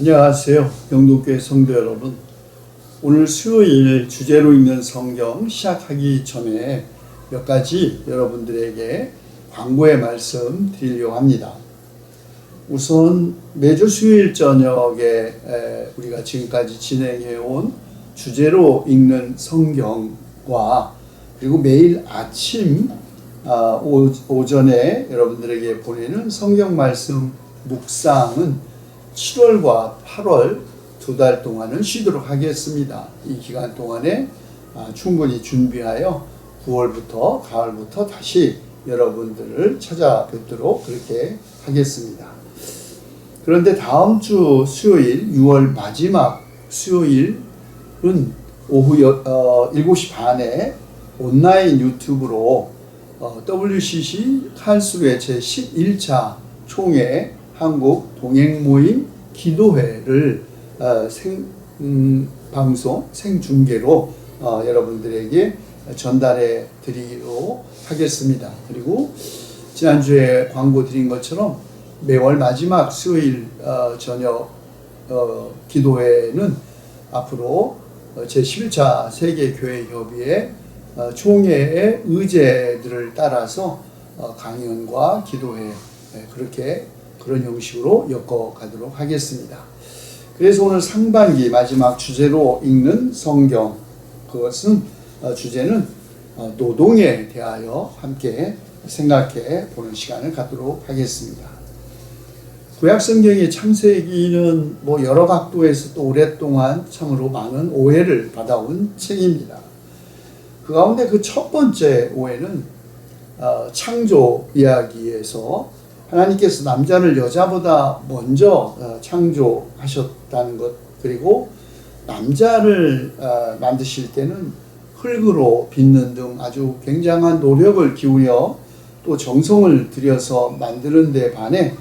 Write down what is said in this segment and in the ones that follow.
안녕하세요. 영도교회 성도 여러분. 오늘 수요일 주제로 읽는 성경 시작하기 전에 몇 가지 여러분들에게 광고의 말씀 드리려고 합니다. 우선 매주 수요일 저녁에 에, 우리가 지금까지 진행해 온 주제로 읽는 성경과 그리고 매일 아침 아, 오, 오전에 여러분들에게 보내는 성경 말씀 묵상은 7월과 8월 두 달 동안은 쉬도록 하겠습니다. 이 기간 동안에 아, 충분히 준비하여 9월부터 가을부터 다시 여러분들을 찾아뵙도록 그렇게 하겠습니다. 그런데 다음 주 수요일 6월 마지막 수요일은 오후 여, 어, 7시 반에 온라인 유튜브로 어, WCC 칼수의 제11차 총회 한국 동행 모임 기도회를 어, 생 음, 방송 생중계로 어, 여러분들에게 전달해 드리도록 하겠습니다. 그리고 지난주에 광고 드린 것처럼 매월 마지막 수요일 어, 저녁 어, 기도회는 앞으로 어, 제11차 세계교회협의회 어, 총회의 의제들을 따라서 어, 강연과 기도회 네, 그렇게 그런 형식으로 엮어가도록 하겠습니다. 그래서 오늘 상반기 마지막 주제로 읽는 성경 그것은 어, 주제는 어, 노동에 대하여 함께 생각해 보는 시간을 갖도록 하겠습니다. 구약 성경의 창세기는 뭐 여러 각도에서 또 오랫동안 참으로 많은 오해를 받아온 책입니다. 그 가운데 그 첫 번째 오해는 어, 창조 이야기에서 하나님께서 남자를 여자보다 먼저 어, 창조하셨다는 것 그리고 남자를 어, 만드실 때는 흙으로 빚는 등 아주 굉장한 노력을 기울여 또 정성을 들여서 만드는 데 반해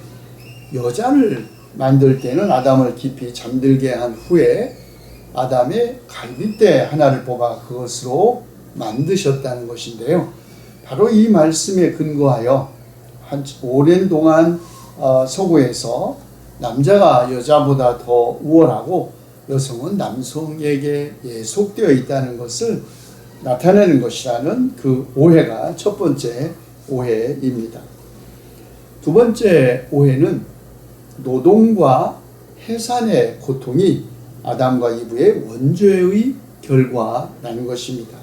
여자를 만들 때는 아담을 깊이 잠들게 한 후에 아담의 갈빗대 하나를 뽑아 그것으로 만드셨다는 것인데요. 바로 이 말씀에 근거하여 한 오랜 동안 어, 서구에서 남자가 여자보다 더 우월하고 여성은 남성에게 예 속되어 있다는 것을 나타내는 것이라는 그 오해가 첫 번째 오해입니다. 두 번째 오해는 노동과 해산의 고통이 아담과 이브의 원죄의 결과라는 것입니다.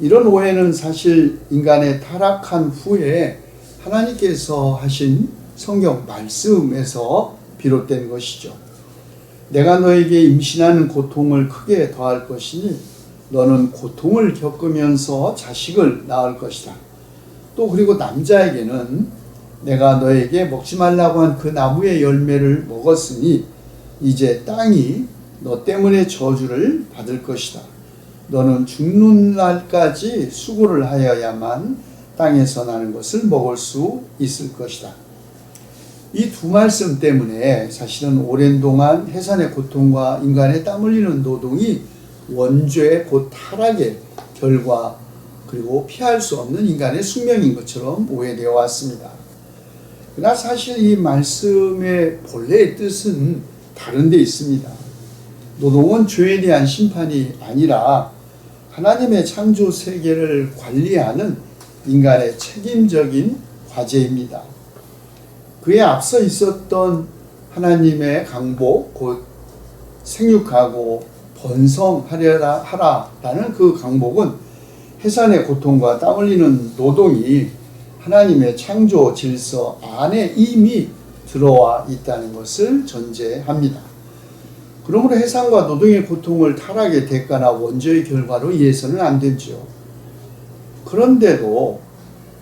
이런 오해는 사실 인간의 타락한 후에 하나님께서 하신 성경 말씀에서 비롯된 것이죠. 내가 너에게 임신하는 고통을 크게 더할 것이니 너는 고통을 겪으면서 자식을 낳을 것이다. 또 그리고 남자에게는 내가 너에게 먹지 말라고 한 그 나무의 열매를 먹었으니 이제 땅이 너 때문에 저주를 받을 것이다. 너는 죽는 날까지 수고를 하여야만 땅에서 나는 것을 먹을 수 있을 것이다. 이 두 말씀 때문에 사실은 오랜 동안 해산의 고통과 인간의 땀 흘리는 노동이 원죄 곧 타락의 결과 그리고 피할 수 없는 인간의 숙명인 것처럼 오해되어 왔습니다. 그러나 사실 이 말씀의 본래의 뜻은 다른 데 있습니다. 노동은 죄에 대한 심판이 아니라 하나님의 창조 세계를 관리하는 인간의 책임적인 과제입니다. 그에 앞서 있었던 하나님의 강복, 곧 생육하고 번성하려라 하라라는 그 강복은 해산의 고통과 땀 흘리는 노동이 하나님의 창조 질서 안에 이미 들어와 있다는 것을 전제합니다. 그러므로 해산과 노동의 고통을 타락의 대가나 원죄의 결과로 이해서는 안 되죠. 그런데도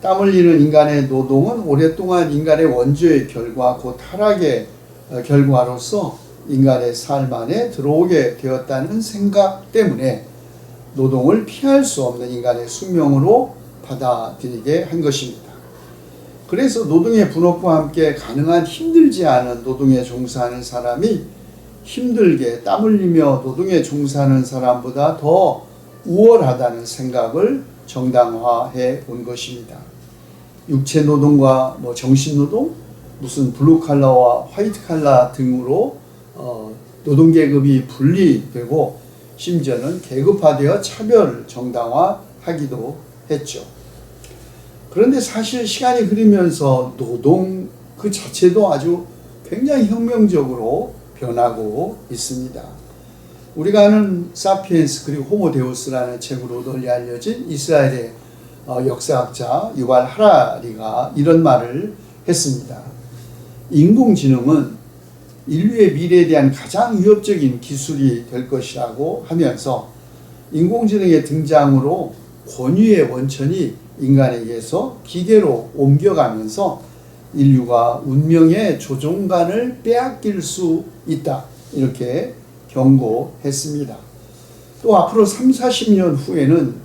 땀 흘리는 인간의 노동은 오랫동안 인간의 원죄의 결과, 곧 타락의 어, 결과로서 인간의 삶 안에 들어오게 되었다는 생각 때문에 노동을 피할 수 없는 인간의 숙명으로 받아들이게 한 것입니다. 그래서 노동의 분업과 함께 가능한 힘들지 않은 노동에 종사하는 사람이 힘들게 땀 흘리며 노동에 종사하는 사람보다 더 우월하다는 생각을 정당화해 온 것입니다. 육체 노동과 뭐 정신 노동, 무슨 블루 칼라와 화이트 칼라 등으로 어, 노동 계급이 분리되고 심지어는 계급화되어 차별 정당화하기도 했죠. 그런데 사실 시간이 흐르면서 노동 그 자체도 아주 굉장히 혁명적으로 변하고 있습니다. 우리가 아는 사피엔스 그리고 호모데우스라는 책으로 널리 알려진 이스라엘의 어, 역사학자 유발 하라리가 이런 말을 했습니다. 인공지능은 인류의 미래에 대한 가장 위협적인 기술이 될 것이라고 하면서 인공지능의 등장으로 권위의 원천이 인간에게서 기계로 옮겨가면서 인류가 운명의 조종관을 빼앗길 수 있다. 이렇게 경고했습니다. 또 앞으로 3, 40년 후에는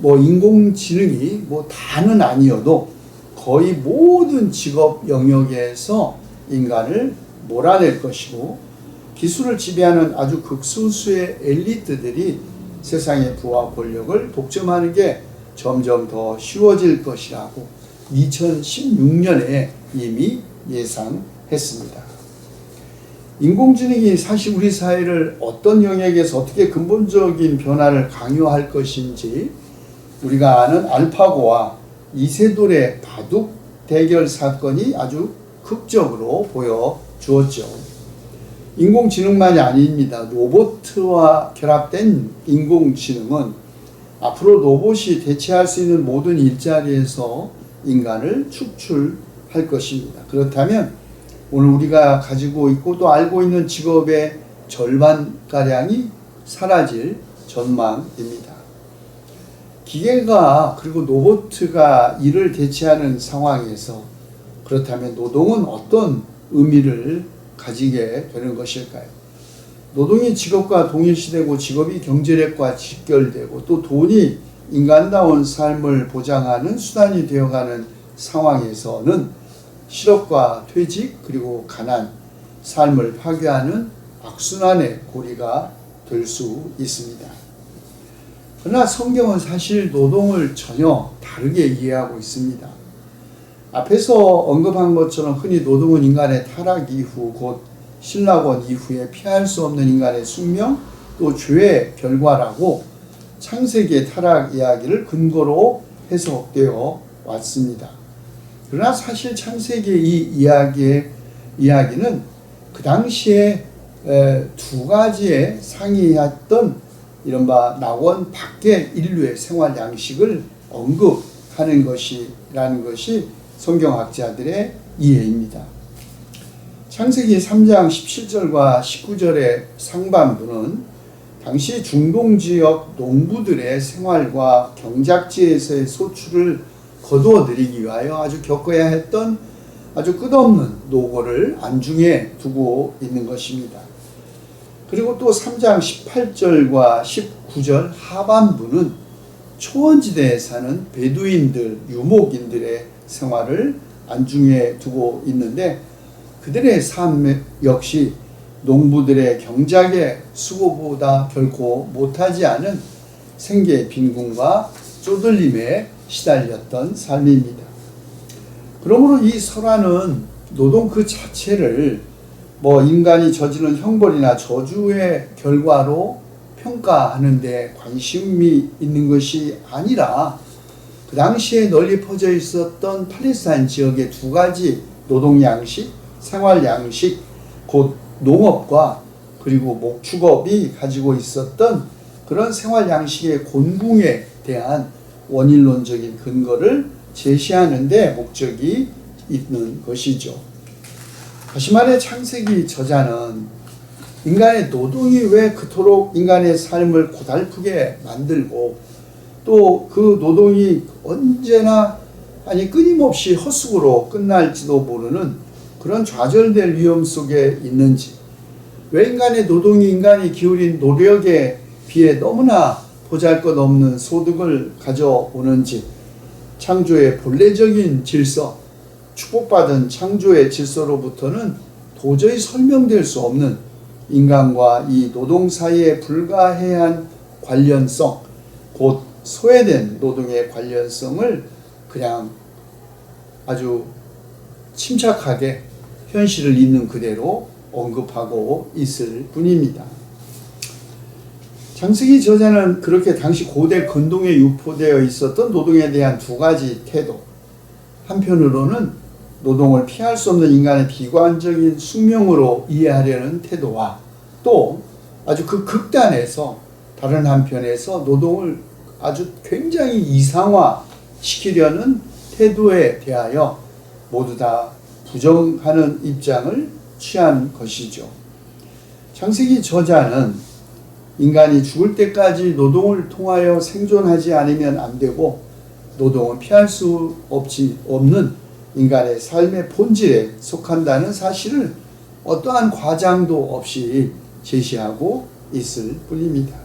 뭐 인공지능이 뭐 다는 아니어도 거의 모든 직업 영역에서 인간을 몰아낼 것이고 기술을 지배하는 아주 극소수의 엘리트들이 세상의 부와 권력을 독점하는 게 점점 더 쉬워질 것이라고 2016년에 이미 예상했습니다. 인공지능이 사실 우리 사회를 어떤 영역에서 어떻게 근본적인 변화를 강요할 것인지 우리가 아는 알파고와 이세돌의 바둑 대결 사건이 아주 극적으로 보여 주었죠. 인공지능만이 아닙니다. 로봇과 결합된 인공지능은 앞으로 로봇이 대체할 수 있는 모든 일자리에서 인간을 축출할 것입니다. 그렇다면 오늘 우리가 가지고 있고 또 알고 있는 직업의 절반가량이 사라질 전망입니다. 기계가 그리고 로봇가 일을 대체하는 상황에서 그렇다면 노동은 어떤 의미를 가지게 되는 것일까요? 노동이 직업과 동일시되고 직업이 경제력과 직결되고 또 돈이 인간다운 삶을 보장하는 수단이 되어가는 상황에서는 실업과 퇴직 그리고 가난, 삶을 파괴하는 악순환의 고리가 될 수 있습니다. 그러나 성경은 사실 노동을 전혀 다르게 이해하고 있습니다. 앞에서 언급한 것처럼 흔히 노동은 인간의 타락 이후 곧 신라권 이후에 피할 수 없는 인간의 숙명 또 죄의 결과라고 창세기의 타락 이야기를 근거로 해석되어 왔습니다. 그러나 사실 창세기의 이 이야기의 이야기는 그 당시에 두 가지의 상이했던 이른바 낙원 밖의 인류의 생활 양식을 언급하는 것이라는 것이 성경학자들의 이해입니다. 창세기 3장 17절과 19절의 상반부는 당시 중동 지역 농부들의 생활과 경작지에서의 소출을 거두어들이기 위하여 아주 겪어야 했던 아주 끝없는 노고를 안중에 두고 있는 것입니다. 그리고 또 3장 18절과 19절 하반부는 초원지대에 사는 베두인들, 유목인들의 생활을 안중에 두고 있는데 그들의 삶 역시 농부들의 경작의 수고보다 결코 못하지 않은 생계 빈곤과 쪼들림에 시달렸던 삶입니다. 그러므로 이 설화는 노동 그 자체를 뭐 인간이 저지른 형벌이나 저주의 결과로 평가하는 데 관심이 있는 것이 아니라 그 당시에 널리 퍼져 있었던 팔레스타인 지역의 두 가지 노동 양식, 생활 양식, 곧 농업과 그리고 목축업이 가지고 있었던 그런 생활 양식의 곤궁에 대한 원인론적인 근거를 제시하는데 목적이 있는 것이죠. 다시 말해 창세기 저자는 인간의 노동이 왜 그토록 인간의 삶을 고달프게 만들고 또 그 노동이 언제나 아니 끊임없이 헛수고로 끝날지도 모르는 그런 좌절될 위험 속에 있는지 왜 인간의 노동이 인간이 기울인 노력에 비해 너무나 보잘것없는 소득을 가져오는지 창조의 본래적인 질서 축복받은 창조의 질서로부터는 도저히 설명될 수 없는 인간과 이 노동 사이의 불가해한 관련성 곧 소외된 노동의 관련성을 그냥 아주 침착하게 현실을 있는 그대로 언급하고 있을 뿐입니다. 장세기 저자는 그렇게 당시 고대 근동에 유포되어 있었던 노동에 대한 두 가지 태도. 한편으로는 노동을 피할 수 없는 인간의 비관적인 숙명으로 이해하려는 태도와 또 아주 그 극단에서 다른 한편에서 노동을 아주 굉장히 이상화 시키려는 태도에 대하여 모두 다 부정하는 입장을 취한 것이죠. 창세기 저자는 인간이 죽을 때까지 노동을 통하여 생존하지 않으면 안 되고 노동은 피할 수 없지 없는 인간의 삶의 본질에 속한다는 사실을 어떠한 과장도 없이 제시하고 있을 뿐입니다.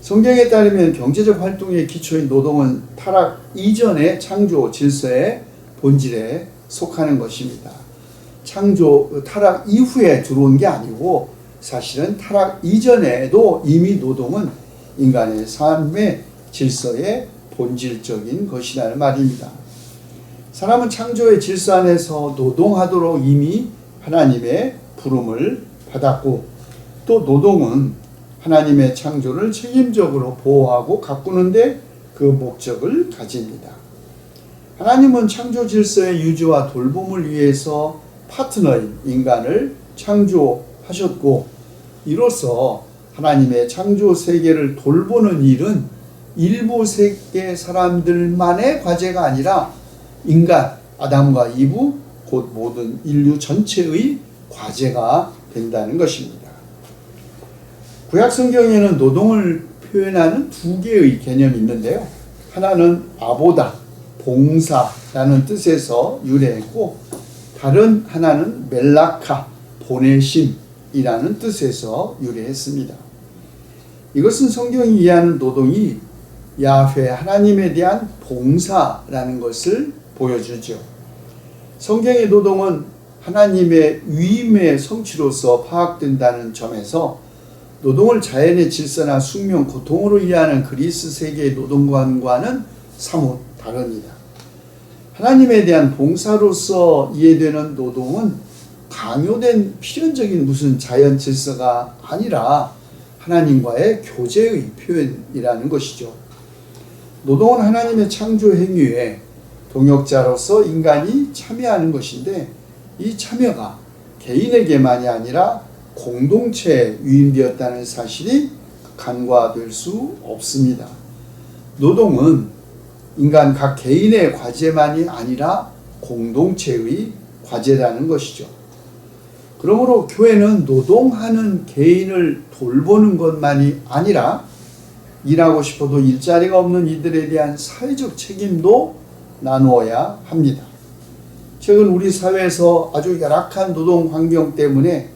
성경에 따르면 경제적 활동의 기초인 노동은 타락 이전의 창조 질서의 본질에 속하는 것입니다. 창조 타락 이후에 들어온 게 아니고 사실은 타락 이전에도 이미 노동은 인간의 삶의 질서의 본질적인 것이라는 말입니다. 사람은 창조의 질서 안에서 노동하도록 이미 하나님의 부름을 받았고 또 노동은 하나님의 창조를 책임적으로 보호하고 가꾸는데 그 목적을 가집니다. 하나님은 창조 질서의 유지와 돌봄을 위해서 파트너인 인간을 창조 하셨고 이로써 하나님의 창조 세계를 돌보는 일은 일부 세계 사람들만의 과제가 아니라 인간 아담과 이브 곧 모든 인류 전체의 과제가 된다는 것입니다. 구약 성경에는 노동을 표현하는 두 개의 개념이 있는데요. 하나는 아보다, 봉사라는 뜻에서 유래했고, 다른 하나는 멜라카, 보내심 이라는 뜻에서 유래했습니다. 이것은 성경이 이해하는 노동이 야훼 하나님에 대한 봉사라는 것을 보여주죠. 성경의 노동은 하나님의 위임의 성취로서 파악된다는 점에서 노동을 자연의 질서나 숙명, 고통으로 이해하는 그리스 세계의 노동관과는 사뭇 다릅니다. 하나님에 대한 봉사로서 이해되는 노동은 강요된 필연적인 무슨 자연 질서가 아니라 하나님과의 교제의 표현이라는 것이죠. 노동은 하나님의 창조 행위에 동역자로서 인간이 참여하는 것인데 이 참여가 개인에게만이 아니라 공동체에 유인되었다는 사실이 간과될 수 없습니다. 노동은 인간 각 개인의 과제만이 아니라 공동체의 과제라는 것이죠. 그러므로 교회는 노동하는 개인을 돌보는 것만이 아니라 일하고 싶어도 일자리가 없는 이들에 대한 사회적 책임도 나누어야 합니다. 최근 우리 사회에서 아주 열악한 노동 환경 때문에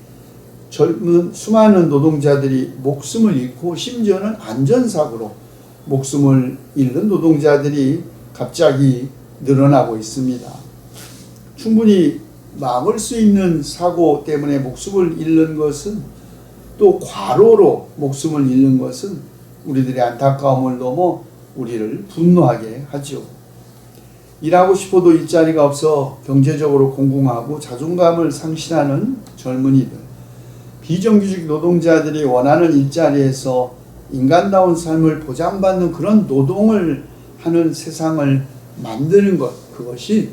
젊은 수많은 노동자들이 목숨을 잃고 심지어는 안전사고로 목숨을 잃는 노동자들이 갑자기 늘어나고 있습니다. 충분히 막을 수 있는 사고 때문에 목숨을 잃는 것은 또 과로로 목숨을 잃는 것은 우리들의 안타까움을 넘어 우리를 분노하게 하죠. 일하고 싶어도 일자리가 없어 경제적으로 공공하고 자존감을 상실하는 젊은이들, 비정규직 노동자들이 원하는 일자리에서 인간다운 삶을 보장받는 그런 노동을 하는 세상을 만드는 것, 그것이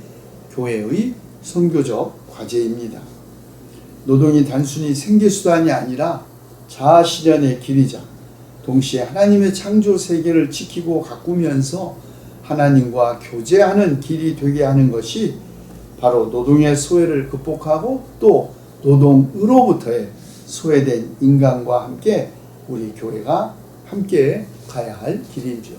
교회의 선교적 과제입니다. 노동이 단순히 생계수단이 아니라 자아 실현의 길이자 동시에 하나님의 창조 세계를 지키고 가꾸면서 하나님과 교제하는 길이 되게 하는 것이 바로 노동의 소외를 극복하고 또 노동으로부터의 소외된 인간과 함께 우리 교회가 함께 가야 할 길이죠.